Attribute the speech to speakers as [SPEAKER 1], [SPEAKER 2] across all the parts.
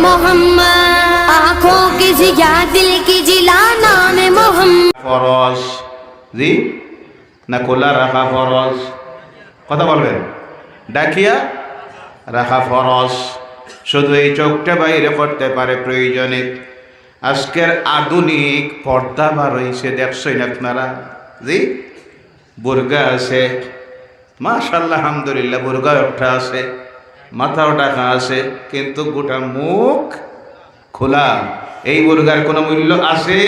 [SPEAKER 1] मोहम्मद आंखों की जिया दिल की जिला नाम मोहम्मद
[SPEAKER 2] ফরজ জি না খোলা রাখা ফরজ কথা বলবেন ডাকিয়া রাখা ফরজ শুধু এই চোখটা বাইরে করতে পারে প্রয়োজনে আজকের আধুনিক পর্দা বার হয়েছে দেখছই না আপনারা জি বুর্গা আছে মাশাল্লাহ আলহামদুলিল্লাহ বুর্গা একটা আছে মাথাও টাকা আছে কিন্তু গোটা মুখ খোলা। এই বুর্গার কোনো মূল্য আছে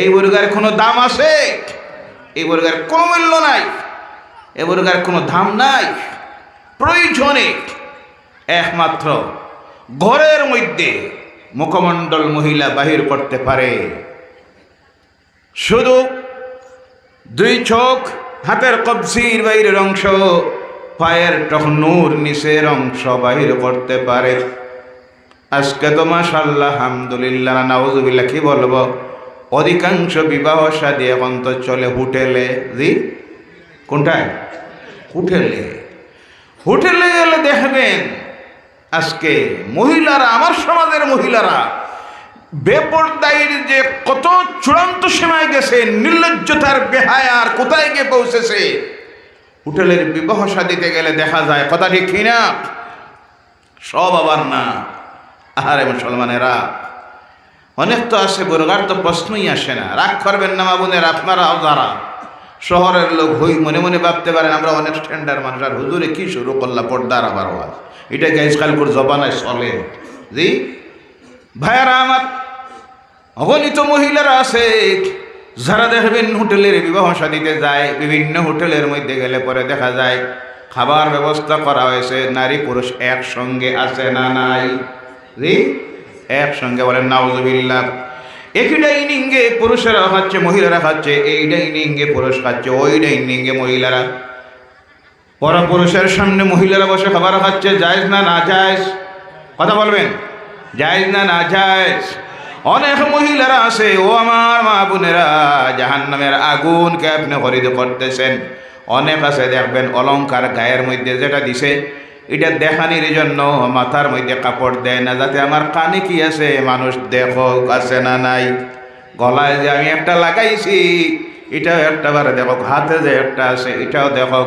[SPEAKER 2] এই বুর্গার কোনো দাম আছে এই বুর্গার কোনো মূল্য নাই, এই বুর্গার কোনো দাম নাই। প্রয়োজনে একমাত্র ঘরের মধ্যে মুখমণ্ডল মহিলা বাহির করতে পারে। শুধু দুই চোখ, হাতের কবজির বাইরের অংশ পায়ের টহনুর নিচের অংশ বাহির করতে পারে। আজকে তো মাশাল্লাহ আলহামদুলিল্লাহ নাউজুবিল্লাহ, কি বলব? অধিকাংশ বিবাহ শাদী এখন তো চলে হোটেলে। জি? কোনটায়? হোটেলে। হোটেলে গেলে দেখবেন, আজকে মহিলারা, আমার সমাজের মহিলারা বেপরদাইয়ের যে কত চূড়ান্ত সীমায় গেছে, নির্লজ্জতার বেহায়ার কোথায় গিয়ে পৌঁছেছে? হোটেলের বিবাহ শাদিতে গেলে দেখা যায়, কথা ঠিক কিনা সব আবার না। আহারে মুসলমানেরা, অনেক তো আছে বোরগার, তো প্রশ্নই আসে না। রাগ করবেন না মা বোনের আপনারাও যারা। শহরের লোক হই, মনে মনে ভাবতে পারেন, আমরা অনেক স্ট্যান্ডার্ড মানুষ। আর হুজুরে কি শুরু করলা পর্দার আবার এটা গাইজকালকুর জবানায় চলে? জি? ভাইয়ারা আমার, অগণিত মহিলারা আছে যারা দেখবেন হোটেলের বিবাহ শাদিতে যায়, বিভিন্ন হোটেলের মধ্যে গেলে পরে দেখা যায় খাবার ব্যবস্থা করা হয়েছে, নারী পুরুষ একসঙ্গে আছে না নাই? জি? একসঙ্গে বলেন, নাউজুবিল্লাহ। একই ডাইনিংয়ে পুরুষেরা খাচ্ছে, মহিলারা খাচ্ছে, এই ডাইনিংয়ে পুরুষ খাচ্ছে, ওই ডাইনিংয়ে মহিলারা। পরপুরুষের সামনে মহিলারা বসে খাবার খাচ্ছে, জায়েজ না না জায়েজ? কথা বলবেন? জায়েজ না না জায়েজ? অনেক মহিলারা আছে ও আমার মা বোনেরা জাহান নামের আগুনকে আপনি হরিদ করতেছেন। অনেক আছে, দেখবেন অলংকার গায়ের মধ্যে যেটা দিছে, এটা দেখানির জন্য মাথার মধ্যে কাপড় দেয় না, যাতে আমার কানে কি আছে, মানুষ দেখো আছে না নাই। গলায় যে আমি একটা লাগাইছি, এটাও একটা বারে দেখো হাতে যে একটা আছে, এটাও দেখো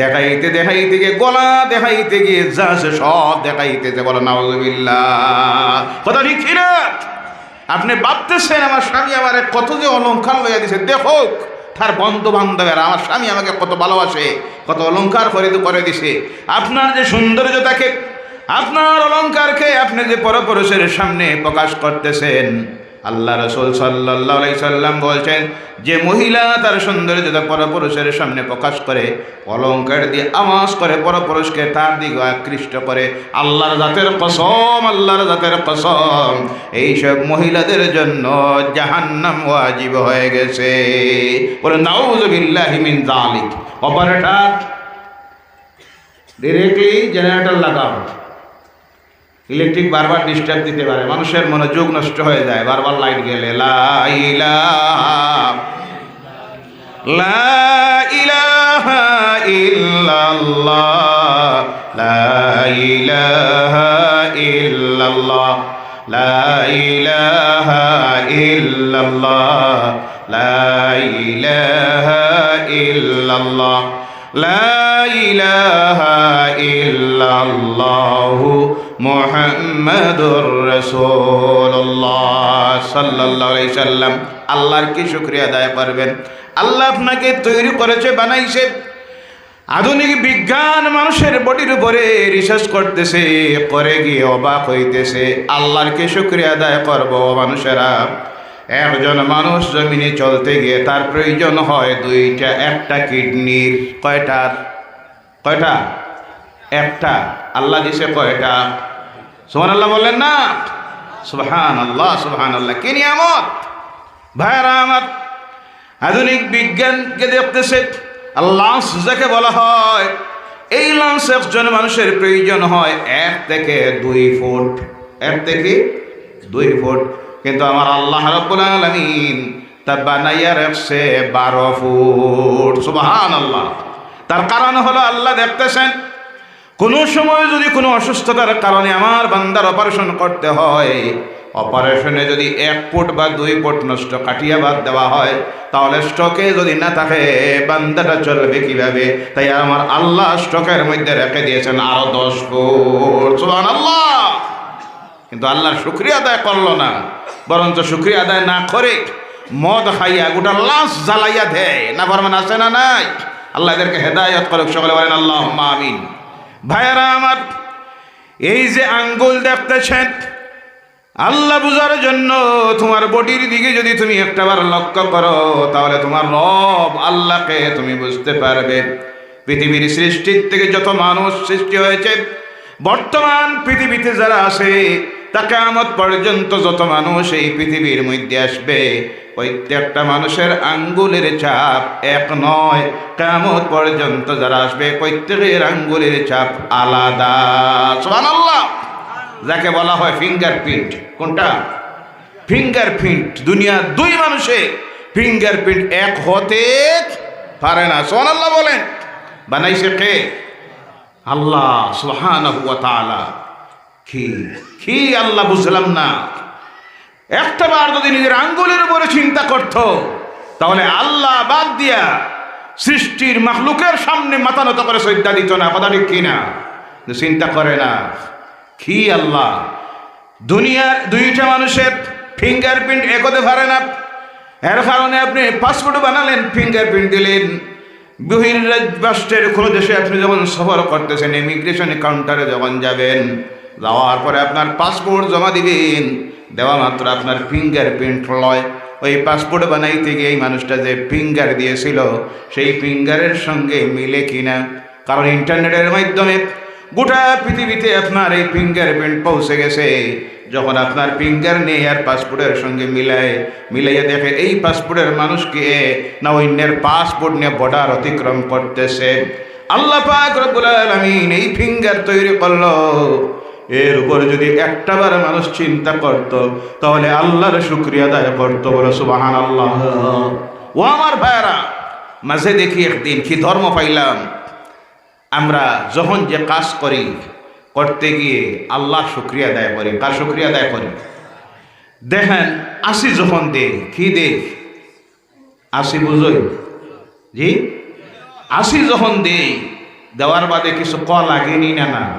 [SPEAKER 2] দেখাইতে দেখাইতে গিয়ে, গলা দেখাইতে গিয়ে যা আছে সব দেখাইতে বলো নাউজুবিল্লাহ। কথা ঠিক না আপনি ভাবতেছেন আমার স্বামী আমার কত যে অলঙ্কার লইয়া দিছে। দেখো তার বন্ধু বান্ধবের আমার স্বামী আমাকে কত ভালোবাসে, কত অলঙ্কার করে করে দিছে। আপনার যে সৌন্দর্যতাকে, আপনার অলঙ্কারকে আপনি যে পরপুরুষের সামনে প্রকাশ করতেছেন আল্লাহ রসুল সাল্লাহ সাল্লাম বলছেন, যে মহিলা তার সৌন্দর্যতা পরপুরুষের সামনে প্রকাশ করে অলঙ্কার দিয়ে আওয়াজ করে পরপুরুষকে তার দিকে আকৃষ্ট করে, আল্লাহর জাতের কসম, আল্লাহর জাতের কসম, এইসব মহিলাদের জন্য জাহান্নাম ওয়াজিব হয়ে গেছে। বলে নাউজুবিল্লাহি মিন জালিক অপারেটর ডিরেক্টলি জেনারেটর লাগাও। ইলেকট্রিক বারবার ডিস্টার্ব দিতে পারে, মানুষের মনোযোগ নষ্ট হয়ে যায়, বারবার লাইট গেলে, লা ইলাহা লা ইলাহা ইল্লাল্লাহ মুহাম্মাদুর রাসূলুল্লাহ সাল্লাল্লাহু আলাইহি সাল্লাম। আল্লাহর কি শুকরিয়া আদায় করবেন? আল্লাহ আপনাকে তৈরি করেছে, বানাইছে। আধুনিক বিজ্ঞান মানুষের বডির উপরে রিসার্চ করতেছে, করে গিয়ে অবাক হইতেছে। আল্লাহর কি শুক্রিয়া আদায় করব মানুষেরা? একজন মানুষ জমিনে চলতে গিয়ে তার প্রয়োজন হয় দুইটা, একটা কিডনির। কয়টার? কয়টা? একটা, আল্লাহ দিছে কয়টা সুহান আল্লাহ বললেন না। সুবহান আল্লাহ সুবহান আল্লাহ কি নিয়ামত? ভাইরা আমার, আধুনিক বিজ্ঞানকে দেখতেছে লাঞ্চ যাকে বলা হয়, এই লাঞ্চ একজন মানুষের প্রয়োজন হয় এক থেকে দুই ফুট, এক থেকে দুই ফুট। কিন্তু আমার আল্লাহ রব্বুল আলমিন তা বানাইয়া রাখছে বারো ফুট সুবাহান আল্লাহ তার কারণ হলো আল্লাহ দেখতেছেন কোনো সময় যদি কোনো অসুস্থতার কারণে আমার বান্দার অপারেশন করতে হয়, অপারেশনে যদি এক ফুট বা দুই ফুট নষ্ট কাটিয়ে বাদ দেওয়া হয়, তাহলে স্টকে যদি না থাকে, বান্দাটা চলবে কীভাবে? তাই আমার আল্লাহ স্টকের মধ্যে রেখে দিয়েছেন আরও দশ ফুট। সুবহান আল্লাহ কিন্তু আল্লাহর শুক্রিয়া আদায় করল না, বরঞ্চ শুক্রিয়া আদায় না করে মদ খাইয়া গোটা লাশ জ্বালাইয়া দেয়। না ফরমান আছে না নাই? আল্লাহ এদেরকে হেদায়ত করুক, সকলে বলেন আল্লাহ আমিন। ভাইয়ারা আমার, এই যে আঙ্গুল দেখতেছেন, আল্লাহ বুঝার জন্য তোমার বডির দিকে যদি তুমি একটাবার লক্ষ্য করো, তাহলে তোমার রব আল্লাহকে তুমি বুঝতে পারবে। পৃথিবীর সৃষ্টির থেকে যত মানুষ সৃষ্টি হয়েছে, বর্তমান পৃথিবীতে যারা আছে তা কেমত পর্যন্ত যত মানুষ এই পৃথিবীর মধ্যে আসবে, প্রত্যেকটা মানুষের আঙ্গুলের চাপ এক নয়। কেমত পর্যন্ত যারা আসবে, প্রত্যেকের আঙ্গুলের চাপ আলাদা। যাকে বলা হয় ফিঙ্গারপ্রিন্ট কোনটা? ফিঙ্গারপ্রিন্ট দুনিয়া দুই মানুষে ফিঙ্গারপ্রিন্ট এক হতে পারে না। সোহান আল্লাহ বলেন। বানাইছে কে? আল্লাহ সুহান কি? কি আল্লাহ বুঝলাম না। একটা বার যদি নিজের আঙ্গুলের উপরে চিন্তা করত, তাহলে আল্লাহ বাদ দিয়া সৃষ্টির মাখলুকের সামনে মাথা নত করে শ্রদ্ধা দিত না, কথা ঠিক কিনা? চিন্তা করে না। কি আল্লাহ? দুনিয়ার দুইটা মানুষের ফিঙ্গারপ্রিন্ট এক হতে পারে না। এর কারণে আপনি পাসপোর্ট বানালেন ফিঙ্গারপ্রিন্ট দিলেন। বহির রাষ্ট্রের কোনো দেশে আপনি যখন সফর করতেছেন ইমিগ্রেশন কাউন্টারে যখন যাবেন যাওয়ার পরে আপনার পাসপোর্ট জমা দিবেন। দেওয়া মাত্র আপনার ফিঙ্গারপ্রিন্ট লয়। ওই পাসপোর্ট বানাইতে গিয়ে এই মানুষটা যে ফিঙ্গার দিয়েছিল, সেই ফিঙ্গারের সঙ্গে মিলে কিনা? কারণ ইন্টারনেটের মাধ্যমে গোটা পৃথিবীতে আপনার এই ফিঙ্গার প্রিন্ট পৌঁছে গেছে। যখন আপনার ফিঙ্গার নেই আর পাসপোর্টের সঙ্গে মিলায়, মিলাইয়া দেখে এই পাসপোর্টের মানুষকে না অন্যের পাসপোর্ট নিয়ে বর্ডার অতিক্রম করতেছে। আল্লাহ পাক রব্বুল আলামিন এই ফিঙ্গার তৈরি করল। এর উপরে যদি একটাবার মানুষ চিন্তা করত, তাহলে আল্লাহর শুক্রিয়া আদায় করতো। বলে সুবাহান আল্লাহ ও আমার ভাইয়ারা, মাঝে দেখি একদিন কি ধর্ম পাইলাম। আমরা যখন যে কাজ করি, করতে গিয়ে আল্লাহ শুক্রিয়া আদায় করি। কার শুক্রিয়া আদায় করি? দেখেন, আসি যখন দে কি দে আসি বুঝই? জি? আসি যখন দে দেওয়ার বাদে কিছু ক লাগেনি না না?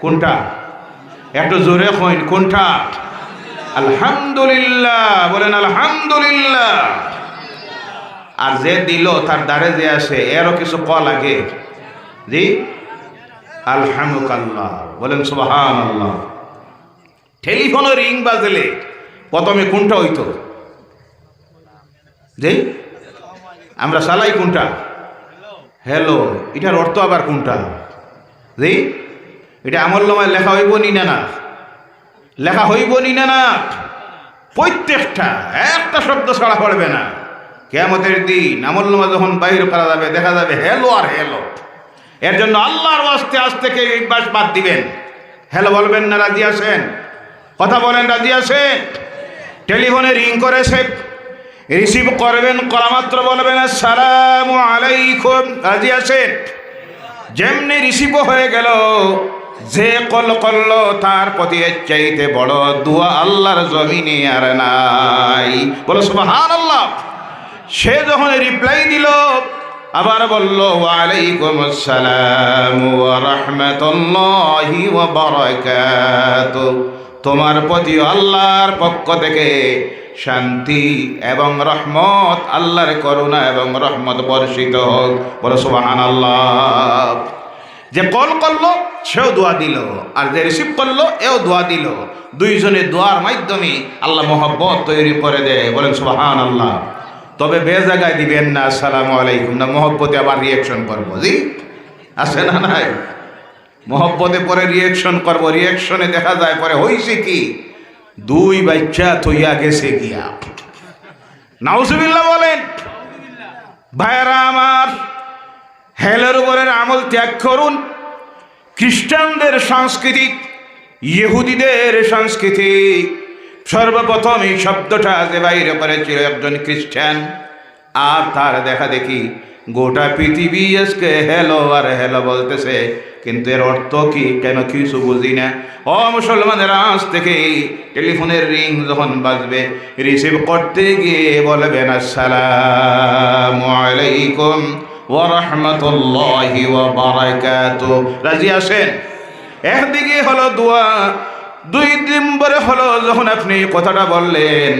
[SPEAKER 2] কোনটা? একটু জোরে কইন কোনটা? আলহামদুলিল্লাহ বলেন আলহামদুলিল্লাহ। আর যে দিল তার দ্বারে যে আসে এরও কিছু ক লাগে? জি? আলহামুকাল্লাহ বলেন সুবাহান আল্লাহ টেলিফোনে রিং বাজলে প্রথমে কোনটা হইতো? জি? আমরা সালাই কোনটা? হ্যালো এটার অর্থ আবার কোনটা? জি? এটা আমল নামায় লেখা হইব নি না না? লেখা হইব নি না না? প্রত্যেকটা, একটা শব্দ ছাড়া পড়বে না। কেমতের দিন আমল্যমা যখন বাইর করা যাবে, দেখা যাবে হ্যালো আর হেলো এর জন্য আল্লাহর আস্তে আজ থেকে বাস বাদ দিবেন। হ্যালো বলবেন না, রাজি আছেন? কথা বলেন, রাজি আছেন? টেলিফোনে রিং করেছে রিসিভ করবেন করা মাত্র বলবেন, আসসালামু আলাইকুম। রাজি আছেন? যেমনি রিসিভ হয়ে গেল। যে কল করল, তার প্রতি চাইতে বড় দুয়া আল্লাহর জমিনে আর নাই। বলো সুবহান আল্লাহ সে যখন রিপ্লাই দিল, আবার বলল, ওয়ালাইকুম আসসালাম ওয়া রাহমাতুল্লাহি ওয়া বারাকাতু তোমার প্রতি আল্লাহর পক্ষ থেকে শান্তি এবং রহমত, আল্লাহর করুণা এবং রহমত বর্ষিত হোক। বলো সুবাহান আল্লাহ যে কল করল সেও দোয়া দিল। আর যে রিসিভ করল, এও দোয়া দিল। দুইজনে দোয়ার মাধ্যমে আল্লাহ মোহব্বত তৈরি করে দেয়। বলেন সুবাহান আল্লাহ তবে বে জায়গায় দিবেন না, আসসালামু আলাইকুম। না, মোহব্বতে আবার রিয়েকশন করব। জি? আছে না নাই? মোহব্বতে পরে রিয়েকশন করব। রিয়েকশনে দেখা যায়, পরে হইছে কি? দুই বাচ্চা থইয়া গেছে গিয়া। নাউজুবিল্লাহ বলেন ভাইরা আমার, হেলের উপরের আমল ত্যাগ করুন। খ্রিস্টানদের সাংস্কৃতিক ইহুদিদের সংস্কৃতি, সর্বপ্রথম এই শব্দটা যে বাইরে করেছিল একজন খ্রিস্টান, আর তার দেখা দেখি গোটা পৃথিবী আজকে হ্যালো আর হ্যালো বলতেছে, কিন্তু এর অর্থ কি কেন কিছু বুঝি না। ও মুসলমানের, আজ থেকে টেলিফোনের রিং যখন বাজবে, রিসিভ করতে গিয়ে বলবেন, আসসালামু আলাইকুম। ওয়া রাহমাতুল্লাহি ওয়া বারাকাতুহু রাজি আছেন? একদিকে হলো দোয়া, দুই নম্বরে হলো যখন আপনি কথাটা বললেন,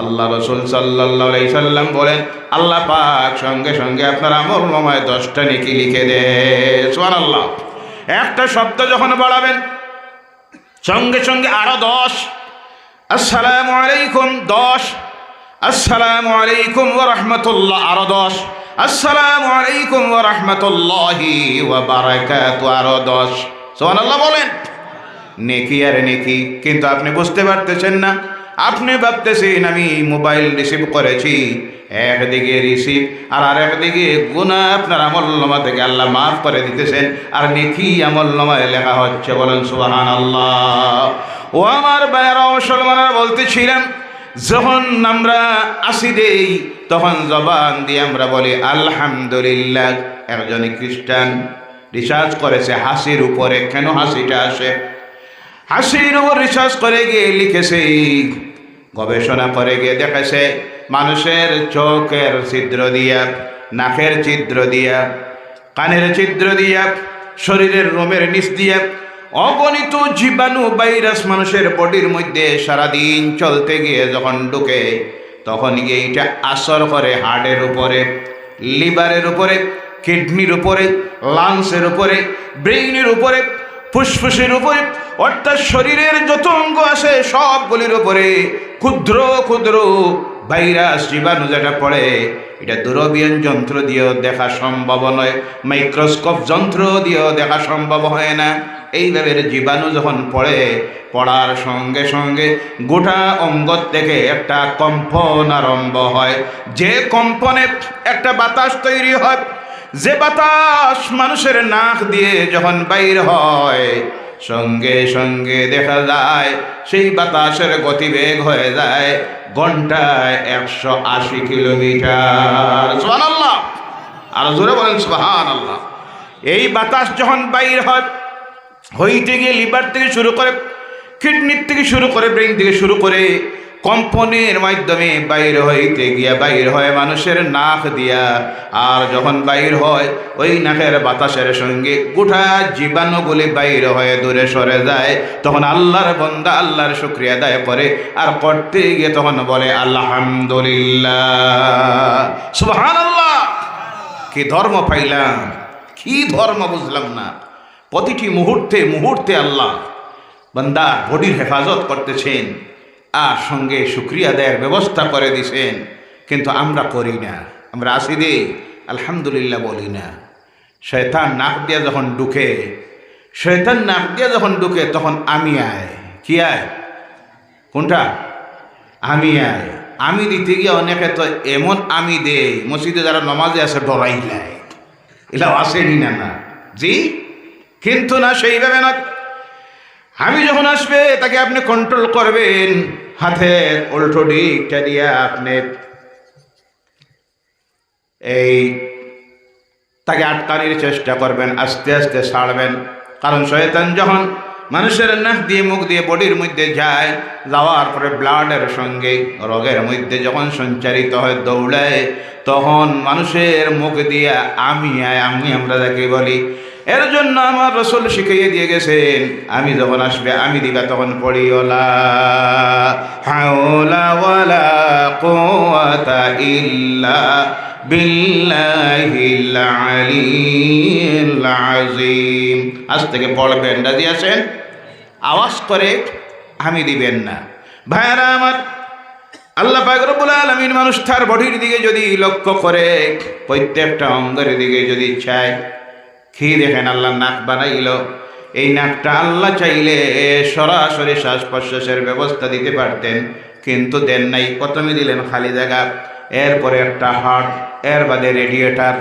[SPEAKER 2] আল্লাহ রসুল সাল্লাহ সাল্লাম বলেন, আল্লাহ পাক সঙ্গে সঙ্গে আপনার আমল নমায় দশটা নেকি লিখে দে সোয়ান আল্লাহ একটা শব্দ যখন বাড়াবেন, সঙ্গে সঙ্গে আরও দশ, আসসালামু আলাইকুম দশ, আসসালামু আলাইকুম রাহমাতুল্লাহ আরও দশ। আসসালামু আলাইকুম ওয়া রাহমাতুল্লাহি ওয়া বারাকাতু। আরও দশ। সুবহানাল্লাহ বলেন, নেকি আর নেকি, কিন্তু আপনি বুঝতে পারতেছেন না। আপনি ভাবতেছেন আমি মোবাইল রিসিভ করেছি, একদিকে রিসিভ আর আর একদিকে গুণা আপনার আমল্লমা থেকে আল্লাহ মাফ করে দিতেছেন। আর নেকি আমল্লমায় লেখা হচ্ছে, বলেন সুবাহান আল্লাহ ও আমার বাইরা মুসলমানরা বলতেছিলাম যখন আমরা আসি দেই, তখন জবান দিয়ে আমরা বলি, আলহামদুলিল্লাহ। একজন খ্রিস্টান রিসার্চ করেছে, হাসির উপরে। কেন হাসিটা আসে? হাসির উপর রিসার্চ করে গিয়ে লিখেছে, গবেষণা করে গিয়ে দেখেছে মানুষের চোখের ছিদ্র দিয়া, নাকের ছিদ্র দিয়া, কানের ছিদ্র দিয়া, শরীরের রোমের নিচ দিয়া অগণিত জীবাণু ভাইরাস মানুষের বডির মধ্যে সারাদিন চলতে গিয়ে যখন ঢুকে, তখন গিয়ে এটা আসর করে হার্টের উপরে, লিভারের উপরে, কিডনির উপরে, লাংসের উপরে, ব্রেইনের উপরে, ফুসফুসের উপরে, অর্থাৎ শরীরের যত অঙ্গ আছে সবগুলির উপরে ক্ষুদ্র ক্ষুদ্র ভাইরাস জীবাণু যেটা পড়ে, এটা দূরবীন যন্ত্র দিয়েও দেখা সম্ভব নয়, মাইক্রোস্কোপ যন্ত্র দিয়েও দেখা সম্ভব হয় না। এইভাবে জীবাণু যখন পড়ে, পড়ার সঙ্গে সঙ্গে গোটা অঙ্গ থেকে একটা কম্পন আরম্ভ হয়। যে কম্পনে একটা বাতাস তৈরি হয়, যে বাতাস মানুষের নাক দিয়ে যখন বাইর হয় সঙ্গে সঙ্গে দেখা যায়, সেই বাতাসের গতিবেগ হয়ে যায় ঘন্টায় একশো আশি কিলোমিটার। সোহান আল্লাহ আর জোরে বলেন সোহান আল্লাহ এই বাতাস যখন বাইর হয়, হইতে গিয়ে লিভার থেকে শুরু করে কিডনির থেকে শুরু করে ব্রেন থেকে শুরু করে কম্পনের মাধ্যমে বাইর হইতে গিয়া, বাইর হয় মানুষের নাক দিয়া, আর যখন বাইর হয়, ওই নাকের বাতাসের সঙ্গে গোটা জীবাণুগুলি বাইর হয়ে দূরে সরে যায়। তখন আল্লাহর বন্দা আল্লাহর শুক্রিয়া আদায় করে, আর করতে গিয়ে তখন বলে আল্লাহামদুলিল্লাহ আল্লাহ কি ধর্ম পাইলাম? কি ধর্ম বুঝলাম না। প্রতিটি মুহূর্তে মুহূর্তে আল্লাহ বান্দা বডির হেফাজত করতেছেন। আর সঙ্গে শুক্রিয়া দেয়ার ব্যবস্থা করে দিছেন। কিন্তু আমরা করি না। আমরা আসি দে আলহামদুলিল্লাহ বলি না। শয়তান নাক দিয়া যখন ঢুকে, শয়তান নাক দিয়া যখন ঢুকে, তখন আমি আয়। কি আয়? কোনটা? আমি আয়। আমি দিতে গিয়ে অনেকে তো এমন আমি দে মসজিদে যারা নমাজে আছে ডরাই যায় এলাও আসেনি না না। জি? কিন্তু না সেইভাবে না আমি যখন আসবে, তাকে আপনি কন্ট্রোল করবেন। হাতের উল্টো দিকটা দিয়ে আপনি এই তাকে আটকানির চেষ্টা করবেন, আস্তে আস্তে ছাড়বেন। কারণ শয়তান যখন মানুষের নাক দিয়ে, মুখ দিয়ে, বডির মধ্যে যায়, যাওয়ার পরে ব্লাডের সঙ্গে, রোগের মধ্যে যখন সঞ্চারিত হয়, দৌড়ায়, তখন মানুষের মুখ দিয়ে আমি আয়, আমি আমরা যাকে বলি এর জন্য আমার রসুল শিখিয়ে দিয়ে গেছেন, আমি যখন আসবে, আমি দিবা তখন পড়ি ওলা হাওলা ওয়ালা কুওয়াতা ইল্লা বিল্লাহিল আলিয়্যিল আযীম। আজ থেকে পড়বেন, রাজি আছেন? আওয়াজ করে আমি দিবেন না। ভাইরা আমার, আল্লাহ পাক রব্বুল আলামিন মানুষ তার বডির দিকে যদি লক্ষ্য করে, প্রত্যেকটা অঙ্গের দিকে যদি চায় কি দেখেন আল্লাহ নাক বানাইল? এই নাকটা আল্লাহ চাইলে সরাসরি শ্বাস প্রশ্বাসের ব্যবস্থা দিতে পারতেন, কিন্তু দেন নাই। প্রথমে দিলেন খালি জায়গা এরপরে একটা হার্ট এর বাদে রেডিয়েটার।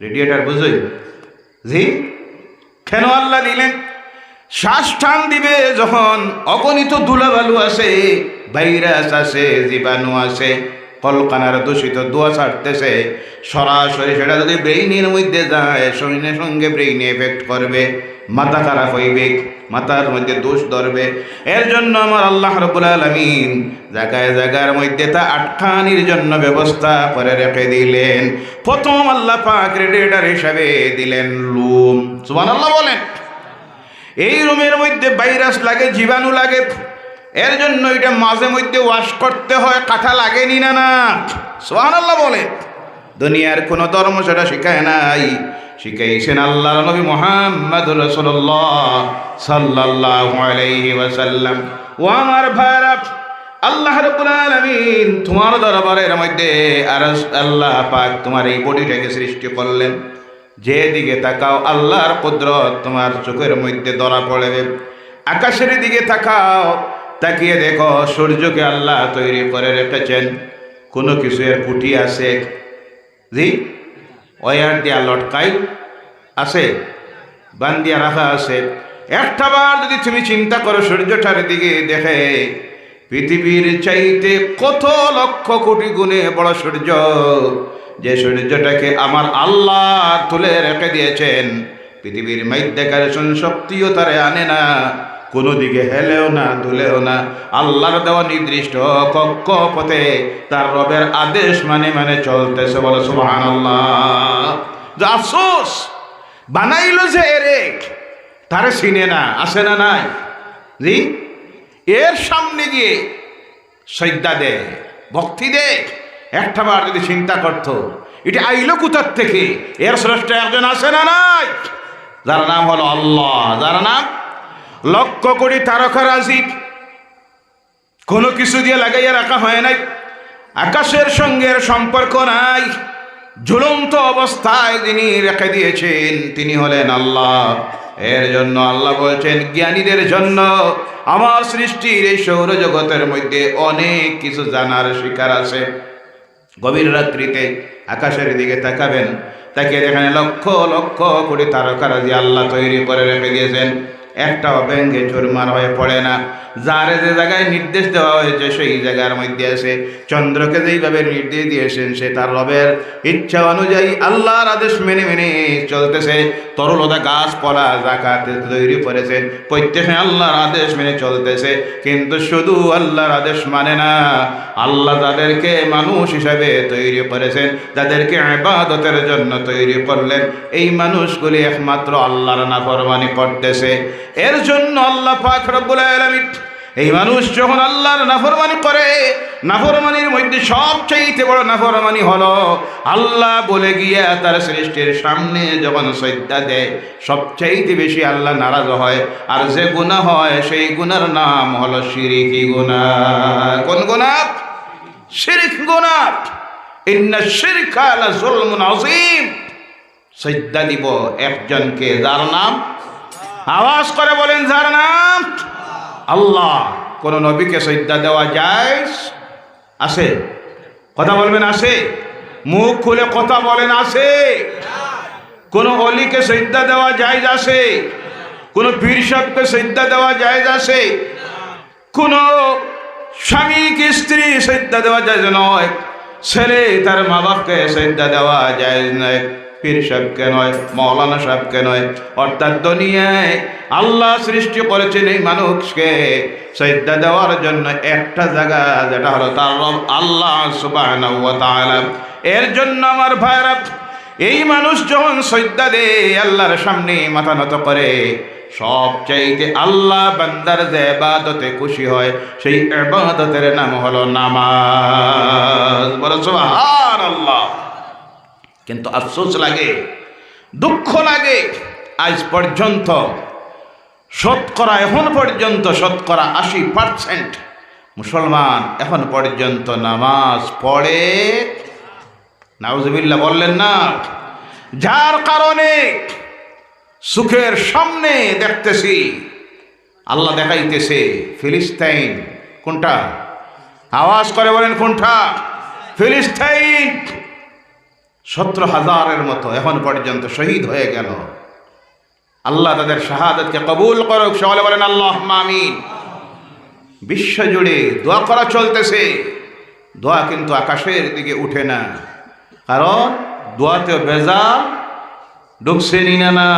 [SPEAKER 2] রেডিয়েটার বুঝই জি? কেন আল্লাহ দিলেন? শ্বাস টান দিবে যখন অগণিত ধুলাবালু আছে ভাইরাস আছে জীবাণু আছে কলকানার দূষিত দোয়া ছাড়তেছে। সরাসরি সেটা যদি ব্রেইনের মধ্যে যায় সঙ্গে সঙ্গে ব্রেইনে এফেক্ট করবে, মাথা খারাপ হইবে, মাথার মধ্যে দোষ ধরবে। এর জন্য আমার আল্লাহ রবুল আলমিন জায়গায় জায়গার মধ্যে তা আটকানির জন্য ব্যবস্থা করে রেখে দিলেন। প্রথম আল্লাহ পাক রেডিয়েটার হিসাবে দিলেন লুম সুবান আল্লাহ বলেন। এই রুমের মধ্যে ভাইরাস লাগে, জীবাণু লাগে এর জন্য এটা মাঝে মধ্যে ওয়াশ করতে হয়, কাঁথা লাগেনি না না? সোহান আল্লাহ বলে। দুনিয়ার কোনো ধর্ম সেটা শিখায় নাই। শিখাইছেন আল্লাহ নবী মোহাম্মদ রসুল্লাহ সাল্লাহ আলাইহি ওয়াসাল্লাম। ও আমার ভাইরা আল্লাহ রব্বুল আলামিন তোমার দরবারের মধ্যে আর আল্লাহ পাক তোমার এই বডিটাকে সৃষ্টি করলেন। যেদিকে তাকাও আল্লাহর কুদরত তোমার চোখের মধ্যে ধরা পড়বে আকাশের দিকে তাকাও তাকিয়ে দেখো, সূর্যকে আল্লাহ তৈরি করে রেখেছেন। কোনো কিছু এর কুটি আছে? জি? ওয়ার দিয়া লটকাই আছে, বান দিয়া রাখা আছে। একটা বার যদি তুমি চিন্তা করো, সূর্যটার দিকে দেখে, পৃথিবীর চাইতে কত লক্ষ কোটি গুণে বড় সূর্য, যে সূর্যটাকে আমার আল্লাহ তুলে রেখে দিয়েছেন। পৃথিবীর মাধ্যাকারেশন শক্তিও তারে আনে না। কোনো দিকে হেলেও না দুলেও না। আল্লাহর দেওয়া নির্দিষ্ট কক্ষ পথে তার রবের আদেশ মানে মানে চলতেছে বলে আল্লাহ আফসোস, বানাইলো যে এরে তারে চিনে না আসে না নাই? জি? এর সামনে গিয়ে সৈদ্যা দে, ভক্তি দে, একটা বার যদি চিন্তা করত, এটা আইলো কোথার থেকে? এর শ্রেষ্ঠ একজন আছে না নাই? যার নাম হলো আল্লাহ, যার নাম লক্ষ কোটি তারকা রাজি কোনো কিছু দিয়ে লাগাইয়া রাখা হয় নাই। আকাশের সঙ্গে সম্পর্ক নাই। ঝুলন্ত অবস্থায় যিনি রেখে দিয়েছেন। তিনি হলেন আল্লাহ। এর জন্য আল্লাহ বলছেন, জ্ঞানীদের জন্য আমার সৃষ্টির এই সৌরজগতের মধ্যে অনেক কিছু জানার শিকার আছে। গভীর রাত্রিতে আকাশের দিকে তাকাবেন। তাকে যেখানে লক্ষ লক্ষ কোটি তারকারাজি আল্লাহ তৈরি করে রেখে দিয়েছেন। একটাও ব্যাঙ্গে চুরমার হয়ে পড়ে না। যারে যে জায়গায় নির্দেশ দেওয়া হয়েছে, সেই জায়গার মধ্যে আছে চন্দ্রকে যেইভাবে নির্দেশ দিয়েছেন, সে তার রবের ইচ্ছা অনুযায়ী আল্লাহর আদেশ মেনে মেনে চলতেছে। তরলতা গাছপালা জাকাতে তৈরি করেছেন প্রত্যেকে আল্লাহর আদেশ মেনে চলতেছে। কিন্তু শুধু আল্লাহর আদেশ মানে না, আল্লাহ তাদেরকে মানুষ হিসাবে তৈরি করেছেন, যাদেরকে ইবাদতের জন্য তৈরি করলেন, এই মানুষগুলি একমাত্র আল্লাহর না নাফরমানি করতেছে। এর জন্য আল্লাহ পাক রব্বুল আলামিন এই মানুষ যখন আল্লাহর নাফরমানি করে, নাফরমানির মধ্যে সবচাইতে বড় নাফরমানি হলো আল্লাহ বলে গিয়া তার সৃষ্টির সামনে যখন সজ্জা দেয়, সবচাইতে বেশি আল্লাহ নারাজ হয়। আর যে গুণা হয়, সেই গুনার নাম হলো শিরিকি গুনাহ। কোন গুনাহ? শিরিক গুনাহ। ইন্না শিরকা লা যুলমুন আযীম। সজ্জা দিব একজনকে, যার নাম আওয়াজ করে বলেন, যার নাম আল্লাহ। কোন নবীকে সজ্জা দেওয়া যায়? আছে কথা বলবেন আছে মুখ খুলে কথা বলেন আছে কোন অলিকে সজ্জা দেওয়া যায় আছে কোন পীর সাহেবকে সজ্জা দেওয়া যায় আছে কোন স্বামীকে স্ত্রী সজ্জা দেওয়া যায় নয়? ছেলে তার মা বাপকে সজ্জা দেওয়া যায় নয়। পীর সাহেবকে নয়, মৌলানা সাহেবকে নয়। অর্থাৎ দুনিয়ায় আল্লাহ সৃষ্টি করেছেন এই মানুষকে সজ্জা দেওয়ার জন্য একটা জায়গা, যেটা হলো তার রব আল্লাহ এর জন্য আমার ভাইরা, এই মানুষ যখন সজ্জা দে আল্লাহর সামনে মাথা নত করে, সবচাইতে আল্লাহ বান্দার যে এবাদতে খুশি হয়, সেই এবাদতের নাম হলো নামাজ। বলো সুবহান আল্লাহ কিন্তু আফসোস লাগে, দুঃখ লাগে, আজ পর্যন্ত শতকরা এখন পর্যন্ত শতকরা আশি পার্সেন্ট মুসলমান এখন পর্যন্ত নামাজ পড়ে। নাউজবিল্লা বললেন না, যার কারণে সুখের সামনে দেখতেছি, আল্লাহ দেখাইতেছে ফিলিস্তাইন কোনটা? আওয়াজ করে বলেন কোনটা? ফিলিস্তাইন সতেরো হাজারের মতো এখন পর্যন্ত শহীদ হয়ে গেল। আল্লাহ তাদের শাহাদতকে কবুল করুক, সকলে বলেন আল্লাহ মামিন বিশ্ব জুড়ে দোয়া করা চলতেছে, দোয়া কিন্তু আকাশের দিকে উঠে না। কারণ দোয়াতেও ভেজাল, ঢুকছে নিনা না।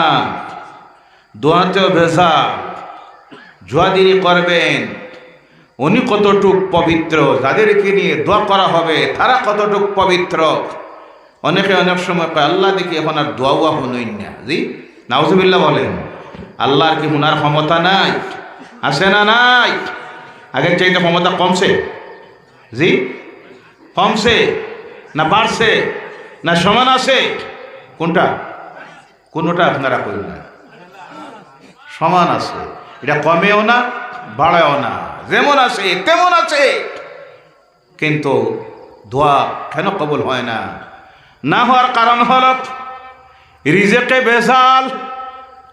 [SPEAKER 2] দোয়াতেও ভেজাল জুয়াদিনী করবেন। উনি কতটুক পবিত্র, যাদেরকে নিয়ে দোয়া করা হবে, তারা কতটুক পবিত্র। অনেকে অনেক সময় কয়, আল্লাহ দেখি এখন আর দোয়া উয়া না। জি? নাউজুবিল্লাহ বলেন, আল্লাহর কি হুনার ক্ষমতা নাই? আছে না নাই? আগের চাইতে ক্ষমতা কমছে। জি? কমছে না বাড়ছে না সমান আছে? কোনটা? কোনটা আপনারা কই না সমান আছে। এটা কমেও না বাড়েও না। যেমন আছে, তেমন আছে। কিন্তু দোয়া কেন কবুল হয় না? না হওয়ার কারণ হল রিজেকে বেজাল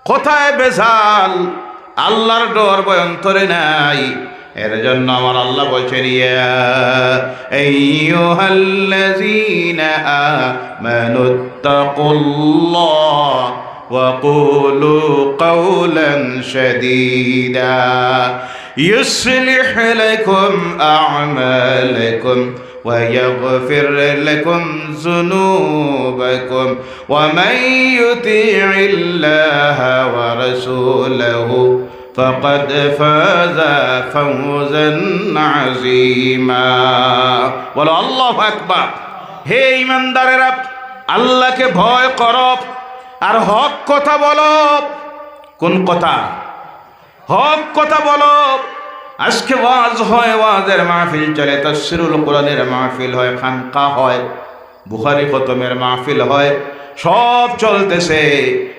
[SPEAKER 2] কোথায় বেজাল আল্লাহর ডর বয়ন্তরে নাই এর জন্য আমার আল্লাহ বলছেন ইয়া আইয়ুহাল্লাযীনা আমানুত্তাকুল্লাহ وقولوا قولا سديدا يصلح لكم أعمالكم ويغفر لكم ذنوبكم ومن يطيع الله ورسوله فقد فاز فوزا عظيما বলো আল্লাহু আকবার হে ইমানদারেরা আল্লাহকে ভয় করো আর হক কথা বলো কোন কথা হক কথা বলো আজকে ওয়াজ হয়, ওয়াজের মাহফিল চলে তসরুল কোরআনের মাহফিল হয়, খানকা হয়, বুখারি খতমের মাহফিল হয়, সব চলতেছে।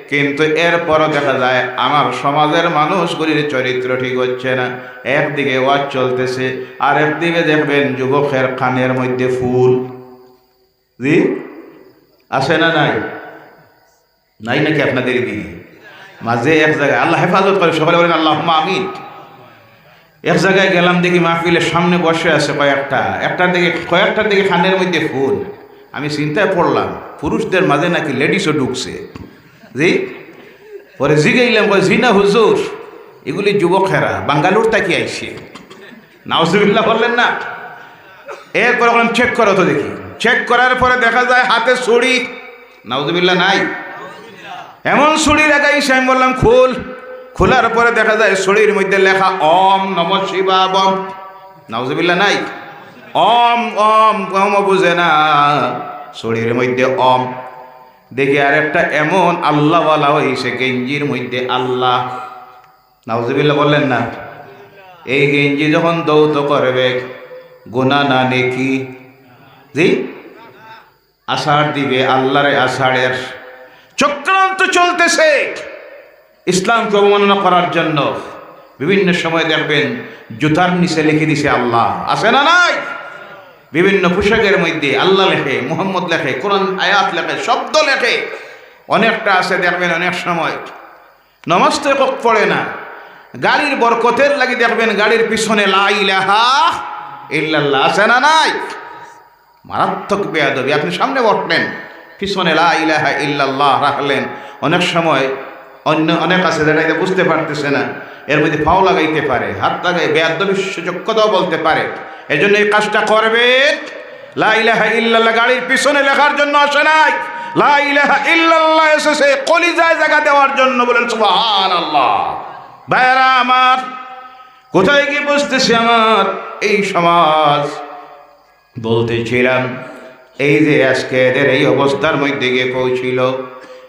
[SPEAKER 2] কিন্তু এরপরও দেখা যায়, আমার সমাজের মানুষগুলির চরিত্র ঠিক হচ্ছে না। একদিকে ওয়াজ চলতেছে আর একদিকে দেখবেন যুবকের খানের মধ্যে ফুল। জি? আছে না নাই? নাই নাকি আপনাদের দিকে? মাঝে এক জায়গায়, আল্লাহ হেফাজত করে সকালে বলেন আল্লাহ আমিন। এক জায়গায় গেলাম দেখি মাহফিলের সামনে বসে আছে কয়েকটা। একটার দিকে কয়েকটার দিকে খানের মধ্যে ফুল। আমি চিন্তায় পড়লাম, পুরুষদের মাঝে নাকি লেডিসও ঢুকছে। জি? পরে জিগাইলাম, কয় জি না হুজুর, এগুলি যুবকেরা বাঙ্গালোর তাকি আইসে নাওজুবিল্লাহ বললেন, না। এরপরে বললাম, চেক করো তো দেখি। চেক করার পরে দেখা যায় হাতে ছড়ি নাউজুবিল্লাহ নাই। এমন ছড়ি লাগাইছে আমি বললাম, খুল। খোলার পরে দেখা যায় ছড়ির মধ্যে লেখা অম নম শিবাবম। নাউজুবিল্লাহ নাই? অম অম অম বুঝে না। ছড়ির মধ্যে অম দেখি আর একটা এমন আল্লাহওয়ালা হয়েছে গেঞ্জির মধ্যে আল্লাহ। নাউজুবিল্লাহ বললেন না? এই গেঞ্জি যখন দৌত করবে গুনা না নেকি? জি? আষাঢ় দিবে, আল্লাহরে আষাঢ়ের। চক্রান্ত চলতেছে। ইসলামকে অবমাননা করার জন্য বিভিন্ন সময় দেখবেন জুতার নিচে লিখে দিছে আল্লাহ। আছে না নাই? বিভিন্ন পোশাকের মধ্যে আল্লাহ লেখে, মোহাম্মদ লেখে, কোরআন আয়াত লেখে, শব্দ লেখে। অনেকটা আছে দেখবেন অনেক সময়। নমস্তে কক পড়ে না। গাড়ির বরকতের লাগে দেখবেন গাড়ির পিছনে লাই লেহা ইল্লাল্লাহ। আছে না নাই? মারাত্মক বেয়াদবি। আপনি সামনে বসলেন পিছনে লা ইলাহা ইল্লাল্লাহ রাখলেন। অনেক সময় অন্য অনেক আছে যেটা এটা বুঝতে পারতেছে না। এর মধ্যে ফাও লাগাইতে পারে, হাত লাগাই বেয়াদবি সুযোগ বলতে পারে। এই জন্য এই কাজটা করবে। লা ইলাহা ইল্লাল্লাহ গাড়ির পিছনে লেখার জন্য আসে নাই। লা ইলাহা ইল্লাল্লাহ এসেছে, কলিজায় জায়গা দেওয়ার জন্য বলেন, সুবহানাল্লাহ। ভাইরা আমার, কোথায় কি বুঝতেছে আমার এই সমাজ? বলতেছিলাম, এই যে আজকে এদের এই অবস্থার মধ্যে গিয়ে পৌঁছিল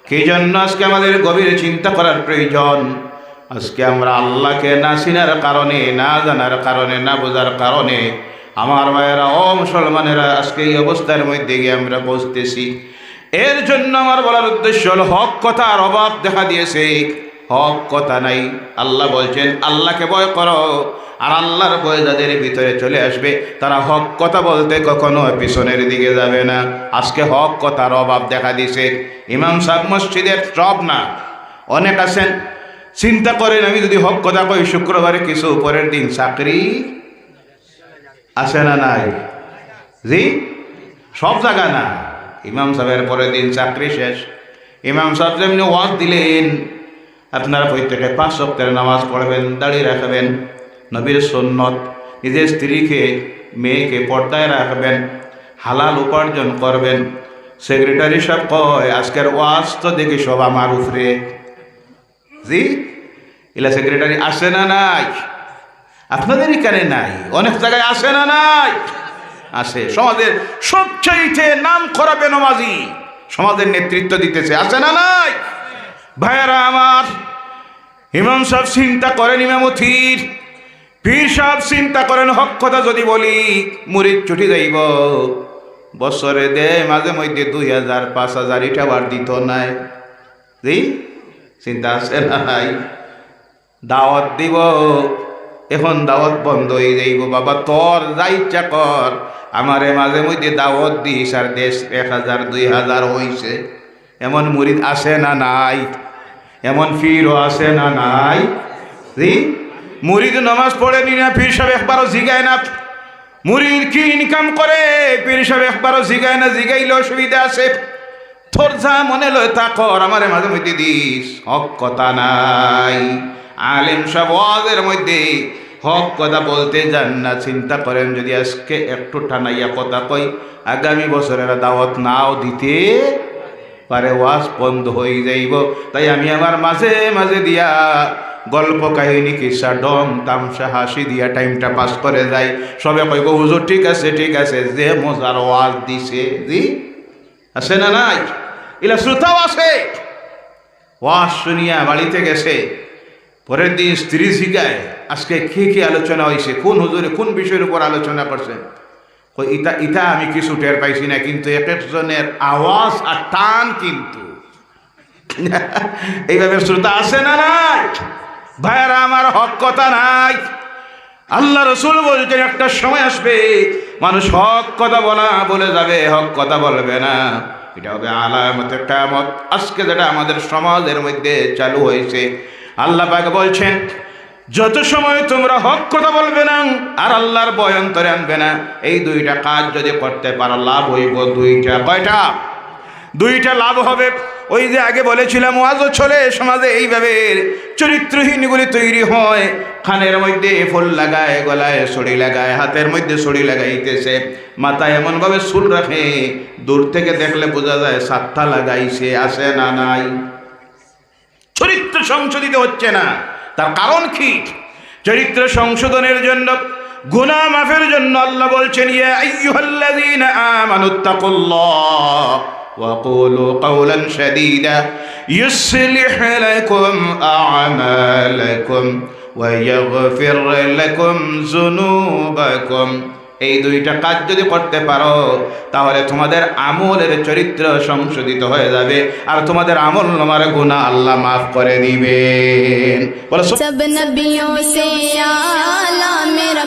[SPEAKER 2] কি জন্য আজকে আমাদের গভীর চিন্তা করার প্রয়োজন? আজকে আমরা আল্লাহকে না চিনার কারণে, না জানার কারণে, না বোঝার কারণে আমার মায়েরা, ও মুসলমানেরা আজকে এই অবস্থার মধ্যে গিয়ে আমরা বসতেছি। এর জন্য আমার বলার উদ্দেশ্য হল, হক কথার অভাব দেখা দিয়েছে। হক কথা নাই। আল্লাহ বলছেন, আল্লাহকে ভয় করো। আর আল্লাহর ভয় যাদের ভিতরে চলে আসবে, তারা হক কথা বলতে কখনো পিছনের দিকে যাবে না। আজকে হক কথার অভাব দেখা দিছে ইমাম সাহেব মসজিদের সব না। অনেক আছেন। চিন্তা করেন, আমি যদি হক কথা কই, শুক্রবারে কিছু পরের দিন চাকরি আছে না নাই? জি? সব জায়গা না। ইমাম সাহেবের পরের দিন চাকরি শেষ। ইমাম সাহেব যেমনি ওয়াজ দিলেন আপনারা প্রত্যেকে পাঁচ সপ্তাহের নামাজ পড়বেন, দাঁড়িয়ে রাখবেন। নবীর সন্নত, নিজের স্ত্রীকে, মেয়েকে পর্দায় রাখবেন, হালাল উপার্জন করবেন। সেক্রেটারি সব কয়, আজকের ওয়াজ তো দেখি সব আমার উপরে। জি? ইলা সেক্রেটারি, আসে না নাই? আপনাদের এখানে নাই, অনেক জায়গায় আসে না নাই? আসে। সমাজের সবচাইতে নাম করাবে নমাজি সমাজের নেতৃত্ব দিতেছে, আসে না নাই? ভাইয়ারা আমার, ইমাম সব চিন্তা করেন ইমামতির পীর সাহেব চিন্তা করেন, হক কথা যদি বলি, মুড়ির ছুটি যাইব। বছরে দে, মাঝে মধ্যে দুই হাজার, পাঁচ হাজার এটা বার দিত নাই। জি? চিন্তা আছে নাই? দাওয়াত দিব, এখন দাওয়াত বন্ধ হয়ে যাইব। বাবা, তোর যা ইচ্ছা কর। আমারে মাঝে মধ্যে দাওয়াত দিস, আর দেশ এক হাজার, দুই হাজার হইছে। এমন মুরিদ আছে না নাই? এমন ফিরও আসে না নাই। জি? মুরিদ নামাজ পড়েনি না পীর সাহেব একবারও জিগায় না। মুরিদ কি ইনকাম করে? পীর সাহেব একবারও জিগায় না জিগাইলে অসুবিধা আছে। তোর যা মনে লয় তা কর, আমারে মাঝে মধ্যে দিস, হক কথা নাই। আলেম সব ওয়াজের মধ্যে হক কথা বলতে যান না, চিন্তা করেন যদি আজকে একটু টানাইয়া কথা কই আগামী বছরের দাওয়াত নাও দিতে পারে ওয়াজ বন্ধ হয়ে যাইব। তাই আমি আমার মাঝে মাঝে দিয়া গল্প কাহিনী, কিসা ডম তামসা, হাসি দিয়া টাইমটা পাস করে যাই। সবে কইব হুজুর, ঠিক আছে ঠিক আছে, যে মজার ওয়াজ দিছে, জি? আছে না নাই? এলা শ্রোতাও আছে। ওয়াজ শুনিয়া বাড়িতে গেছে। পরের দিন স্ত্রী শিখায় আজকে কি কি আলোচনা হয়েছে কোন হুজুরে কোন বিষয়ের উপর আলোচনা করছে ইটা ইটা আমি কিছু টের পাইছি না, কিন্তু এক একজনের আওয়াজ আর টান কিন্তু। এইভাবে শ্রোতা আছে না নাই? ভাইয়ারা, আমার হক কথা নাই। আল্লাহ রসুল বলছেন, একটা সময় আসবে, মানুষ হক কথা বলা বলে যাবে, হক কথা বলবে না। এটা হবে আলামতের কামত আজকে যেটা আমাদের সমাজের মধ্যে চালু হয়েছে, আল্লাহ পাক বলছেন যত সময় তোমরা হক কথা বলবে না, আর আল্লাহর ভয় অন্তরে আনবে না, এই দুইটা কাজ যদি করতে পারো, লাভ হইব দুইটা। কয়টা? দুইটা লাভ হবে। ওই যে আগে বলেছিলাম ওয়াজও চলে, সমাজে এইভাবে চরিত্রহীনগুলি তৈরি হয়। খানের মধ্যে ফুল লাগায়, গলায় সড়ি লাগায়, হাতের মধ্যে সড়ি লাগাইতেছে। মাথায় এমনভাবে চুল রাখে, দূর থেকে দেখলে বোঝা যায় সাতটা লাগাইছে, আসে না নাই। চরিত্র সংশোধিত হচ্ছে না। তার কারণ কি চরিত্র সংশোধনের জন্য গুনা মাফের জন্য আল্লাহ বলছেন ইয়া আইয়ুহাল্লাযীনা আমানুত্তাকুল্লাহ وقولوا قولا سديدا يصلح لكم أعمالكم ويغفر لكم ذنوبكم এই দুইটা কাজ যদি করতে পারো, তাহলে তোমাদের আমলের চরিত্র সংশোধিত হয়ে যাবে। আর তোমাদের আমল নামার গুণা আল্লাহ মাফ করে দিবেন। বলো,
[SPEAKER 1] সব নবিয়ো সে আলা মেরা